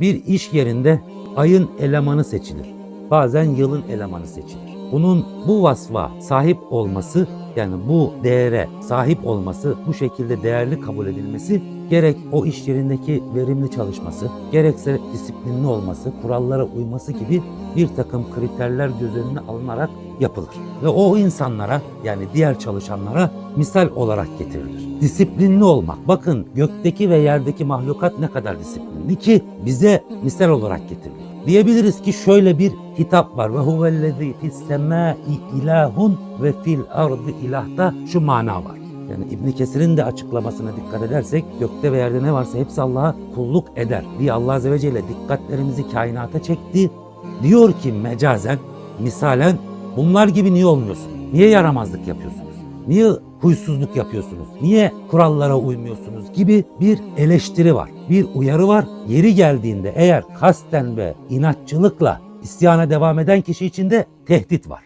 Bir iş yerinde ayın elemanı seçilir. Bazen yılın elemanı seçilir. Bunun bu vasfa sahip olması yani bu değere sahip olması, bu şekilde değerli kabul edilmesi gerek o iş yerindeki verimli çalışması, gerekse disiplinli olması, kurallara uyması gibi bir takım kriterler göz önüne alınarak yapılır. Ve o insanlara yani diğer çalışanlara misal olarak getirilir. Disiplinli olmak. Bakın gökteki ve yerdeki mahlukat ne kadar disiplinli ki bize misal olarak getiriliyor. Diyebiliriz ki şöyle bir hitap var. Ve huvellezî fis semâi ilahun ve fil ardı ilahda şu mana var. Yani İbn Kesir'in de açıklamasına dikkat edersek gökte ve yerde ne varsa hepsi Allah'a kulluk eder diye Allah Azze ve Celle dikkatlerimizi kainata çekti. Diyor ki mecazen, misalen bunlar gibi niye olmuyorsun? Niye yaramazlık yapıyorsunuz? Niye huysuzluk yapıyorsunuz? Niye kurallara uymuyorsunuz gibi bir eleştiri var. Bir uyarı var. Yeri geldiğinde eğer kasten ve inatçılıkla isyana devam eden kişi için de tehdit var.